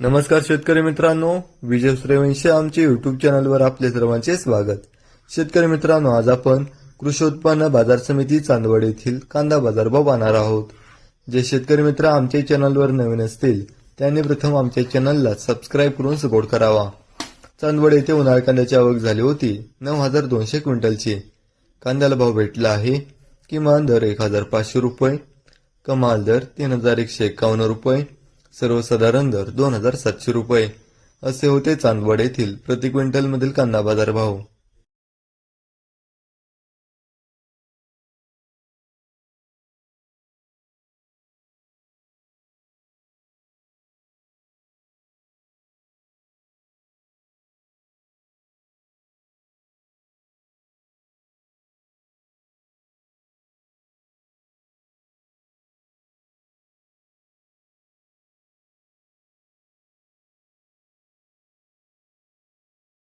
नमस्कार शेतकरी मित्रांनो विजय सूर्यवंशी आमच्या युट्यूब चॅनलवर आपले सर्वांचे स्वागत. शेतकरी मित्रांनो आज आपण कृषी उत्पन्न बाजार समिती चांदवड येथील कांदा बाजारभाव पाहणार आहोत. जे शेतकरी मित्र आमच्या चॅनलवर नवीन असतील त्यांनी प्रथम आमच्या चॅनलला सबस्क्राईब करून सपोर्ट करावा. चांदवड येथे उन्हाळ कांद्याची आवक झाली होती नऊ हजार दोनशे क्विंटलची. कांद्याला भाव भेटला आहे किमान दर एक हजार पाचशे रुपये कमाल दर तीन हजार एकशे एकावन्न रुपये सर्वसाधारण दर दोन हजार सातशे रुपये. असे होते चांदवड येथील प्रति क्विंटलमधील कांदा बाजार भाव